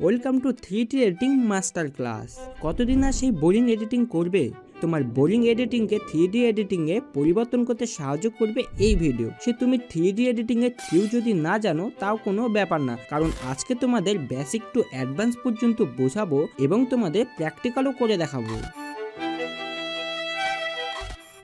Welcome to three D editing master class কতদিন আর সেই বোরিং এডিটিং করবে? তোমার বোরিং এডিটিংকে থ্রি ডি এডিটিংয়ে পরিবর্তন করতে সাহায্য করবে এই ভিডিও সে তুমি থ্রি ডি এডিটিংয়ের থ্রিও যদি না জানো, তাও কোনো ব্যাপার না। কারণ আজকে তোমাদের বেসিক টু অ্যাডভান্স পর্যন্ত বোঝাবো এবং তোমাদের প্র্যাকটিক্যালও করে দেখাবো।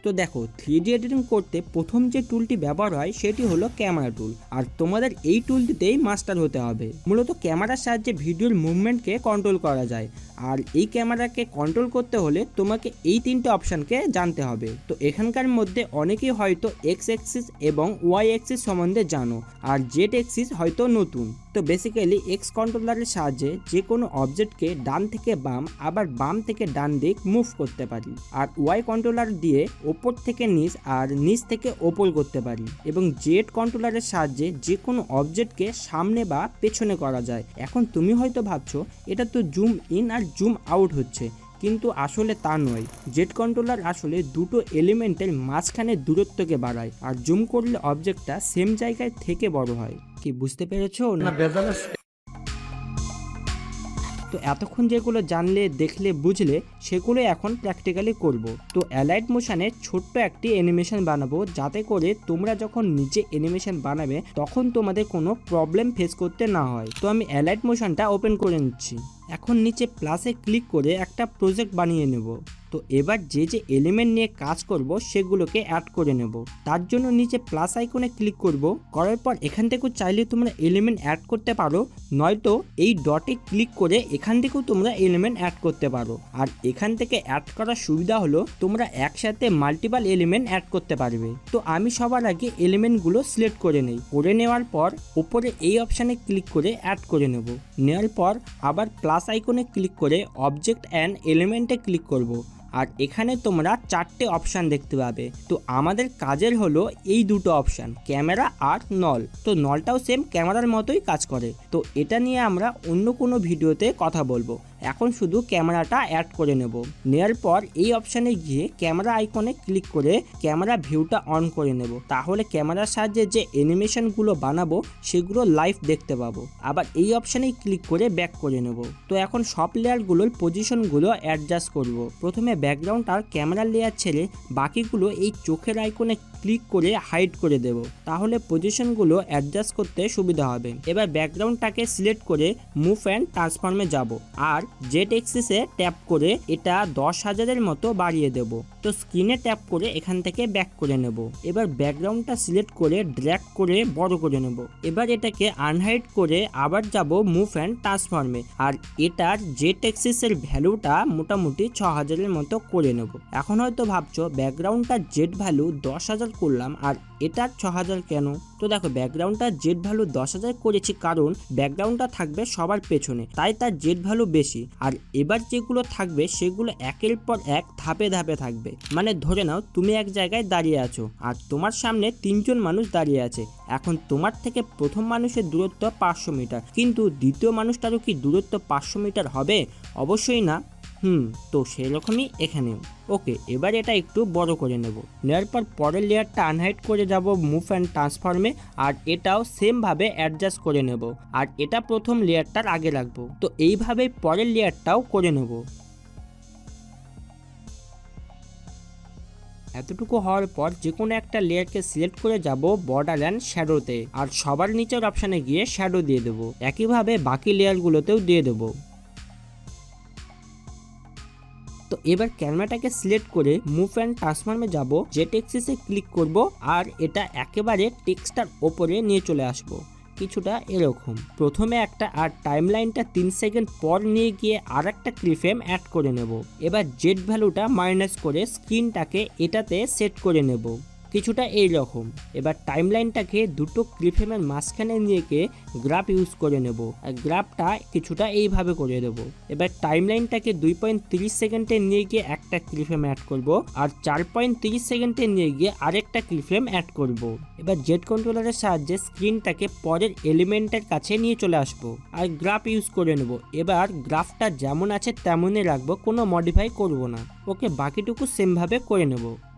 তো দেখো থ্রি ডি এডিটিং করতে প্রথম যে টুলটি ব্যবহার হয়, সেটি হলো ক্যামেরা টুল আর তোমাদের এই টুলটিতেই মাস্টার হতে হবে। মূলত ক্যামেরার সাহায্যে ভিডিওর মুভমেন্টকে কন্ট্রোল করা যায়। আর এই ক্যামেরাকে কন্ট্রোল করতে হলে তোমাকে এই তিনটে অপশানকে জানতে হবে। তো এখানকার মধ্যে অনেকেই হয়তো এক্স এক্সিস এবং ওয়াই এক্সিস সম্বন্ধে জানো, আর জেড এক্সিস হয়তো নতুন। তো বেসিক্যালি এক্স কন্ট্রোলারের সাহায্যে যে কোনো অবজেক্টকে ডান থেকে বাম, আবার বাম থেকে ডান দিক মুভ করতে পারি। আর ওয়াই কন্ট্রোলার দিয়ে ওপর থেকে নিচ আর নিচ থেকে ওপর করতে পারি এবং জেড কন্ট্রোলারের সাহায্যে যে কোনো অবজেক্টকে সামনে বা পেছনে করা যায়। এখন তুমি হয়তো ভাবছ, এটা তো জুম ইন আর জুম আউট হচ্ছে, কিন্তু আসলে তা নয়। জেট কন্ট্রোলার আসলে দুটো এলিমেন্টের মাঝখানে দূরত্বকে বাড়ায় আর জুম করলে অবজেক্টটা সেম জায়গায় থেকে বড় হয়। কি, বুঝতে পেরেছ? না তো এতক্ষণ যেগুলো জানলে, দেখলে, বুঝলে, সেগুলো এখন প্র্যাকটিক্যালি করব। তো অ্যালাইট মোশানে ছোট্ট একটি অ্যানিমেশন বানাবো, যাতে করে তোমরা যখন নিজে অ্যানিমেশন বানাবে, তখন তোমাদের কোনো প্রবলেম ফেস করতে না হয়। তো আমি অ্যালাইট মোশানটা ওপেন করে নিচ্ছি। এখন নিচে প্লাসে ক্লিক করে একটা প্রজেক্ট বানিয়ে নেব। তো এবার যে যে এলিমেন্ট নিয়ে কাজ করব, সেগুলোকে অ্যাড করে নেব। তার জন্য নিচে প্লাস আইকনে ক্লিক করব। করার পর এখান থেকেও চাইলে তোমরা এলিমেন্ট অ্যাড করতে পারো। নয়তো এই ডটে ক্লিক করে এখান থেকেও তোমরা এলিমেন্ট অ্যাড করতে পারো। আর এখান থেকে অ্যাড করার সুবিধা হলো, তোমরা একসাথে মাল্টিপাল এলিমেন্ট অ্যাড করতে পারবে। তো আমি সবার আগে এলিমেন্টগুলো সিলেক্ট করে নেই। করে নেওয়ার পর উপরে এই অপশানে ক্লিক করে অ্যাড করে নেব। নেওয়ার পর আবার প্লাস আইকনে ক্লিক করে অবজেক্ট অ্যান্ড এলিমেন্টে ক্লিক করব। আর এখানে তোমরা চারটে অপশান দেখতে পাবে। তো আমাদের কাজের হলো এই দুটো অপশান ক্যামেরা আর নল তো নলটাও সেম ক্যামেরার মতোই কাজ করে। তো এটা নিয়ে আমরা অন্য কোনো ভিডিওতে কথা বলব। এখন শুধু ক্যামেরাটা অ্যাড করে নেব। নেওয়ার পর এই অপশানে গিয়ে ক্যামেরা আইকনে ক্লিক করে ক্যামেরা ভিউটা অন করে নেব। তাহলে ক্যামেরার সাহায্যে যে অ্যানিমেশনগুলো বানাবো, সেগুলো লাইভ দেখতে পাবো। আবার এই অপশানেই ক্লিক করে ব্যাক করে নেব। তো এখন সব লেয়ারগুলোর পজিশনগুলো অ্যাডজাস্ট করব। প্রথমে ব্যাকগ্রাউন্ড আর ক্যামেরার লেয়ার ছেড়ে বাকিগুলো এই চোখের আইকনে ক্লিক করে হাইড করে দেব। তাহলে পজিশনগুলো অ্যাডজাস্ট করতে সুবিধা হবে। এবার ব্যাকগ্রাউন্ডটাকে সিলেক্ট করে মুভ অ্যান্ড ট্রান্সফর্মে যাব। আর জেট এক্সিসে ট্যাপ করে এটা দশ হাজারের মতো বাড়িয়ে দেব। তো স্ক্রিনে ট্যাপ করে এখান থেকে ব্যাক করে নেব। এবার ব্যাকগ্রাউন্ডটা সিলেক্ট করে ড্র্যাগ করে বড় করে নেব। এবার এটাকে আনহাইড করে আবার যাব মুভ অ্যান্ড ট্রান্সফর্মে। আর এটার জেট এক্সিসের ভ্যালুটা মোটামুটি ছ হাজারের মতো করে নেব। এখন হয়তো ভাবছ, ব্যাকগ্রাউন্ডটা জেড ভ্যালু দশ হাজার করলাম আর এটার ছ হাজার কেন? তো দেখো, ব্যাকগ্রাউন্ডটা জেড ভ্যালু দশ হাজার করেছি কারণ ব্যাকগ্রাউন্ডটা থাকবে সবার পেছনে, তাই তার জেড ভ্যালু বেশি। আর এবার যেগুলো থাকবে, সেগুলো একের পর এক ধাপে ধাপে থাকবে। মানে ধরে নাও তুমি এক জায়গায় দাঁড়িয়ে আছো আর তোমার সামনে তিনজন মানুষ দাঁড়িয়ে আছে। এখন তোমার থেকে প্রথম মানুষের দূরত্ব পাঁচশো মিটার। কিন্তু দ্বিতীয় মানুষটারও কি দূরত্ব পাঁচশো মিটার হবে? অবশ্যই না। হুম, তো সেরকমই এখানেও। ওকে, এবার এটা একটু বড় করে নেব। নেওয়ার পর পরের লেয়ারটা আনহাইড করে যাব মুভ অ্যান্ড ট্রান্সফর্মে আর এটাও সেমভাবে অ্যাডজাস্ট করে নেব। আর এটা প্রথম লেয়ারটার আগে রাখব। তো এইভাবেই পরের লেয়ারটাও করে নেব। এতটুকু হওয়ার পর যে কোনো একটা লেয়ারকে সিলেক্ট করে যাব বর্ডার অ্যান্ড শ্যাডোতে, আর সবার নিচের অপশানে গিয়ে শ্যাডো দিয়ে দেবো। একইভাবে বাকি লেয়ারগুলোতেও দিয়ে দেবো। তো এবার ক্যামেরাটাকে সিলেক্ট করে মুভ অ্যান্ড ট্রান্সফর্মে যাব জেট এক্সিসে ক্লিক করব, আর এটা একেবারে টেক্সটার ওপরে নিয়ে চলে আসব। কিছুটা এরকম। প্রথমে একটা আর টাইম লাইনটা তিন সেকেন্ড পর নিয়ে গিয়ে আর একটা ক্লিফেম অ্যাড করে নেব। এবার জেড ভ্যালুটা মাইনাস করে স্ক্রিনটাকে এটাতে সেট করে নেব। কিছুটা এই রকম। এবার টাইমলাইনটাকে দুটো ক্লিফেমের মাঝখানে নিয়ে গিয়ে গ্রাফ ইউজ করে নেব। আর গ্রাফটা কিছুটা এইভাবে করে দেব। এবার টাইমলাইনটাকে দুই পয়েন্ট তিরিশ সেকেন্ডে নিয়ে গিয়ে একটা ক্লিফেম অ্যাড করব। আর চার পয়েন্ট তিরিশ সেকেন্ডে নিয়ে গিয়ে আরেকটা ক্লিফেম অ্যাড করব। এবার জেট কন্ট্রোলারের সাহায্যে স্ক্রিনটাকে পরের এলিমেন্টের কাছে নিয়ে চলে আসব। আর গ্রাফ ইউজ করে নেব। এবার গ্রাফটা যেমন আছে তেমনই রাখব, কোনো মডিফাই করব না। ওকে বাকিটুকু সেমভাবে করে নেব।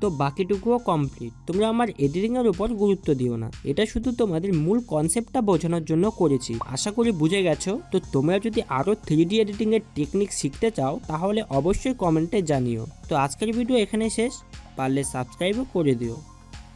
তো বাকিটুকুও কমপ্লিট তোমরা আমার এডিটিংয়ের উপর গুরুত্ব দিও না। এটা শুধু তোমাদের মূল কনসেপ্টটা বোঝানোর জন্য করেছি। আশা করি বুঝে গেছো? তো তোমরা যদি আরও থ্রি ডি এডিটিংয়ের টেকনিক শিখতে চাও, তাহলে অবশ্যই কমেন্টে জানিও। তো আজকের ভিডিও এখানে শেষ। পারলে সাবস্ক্রাইবও করে দিও।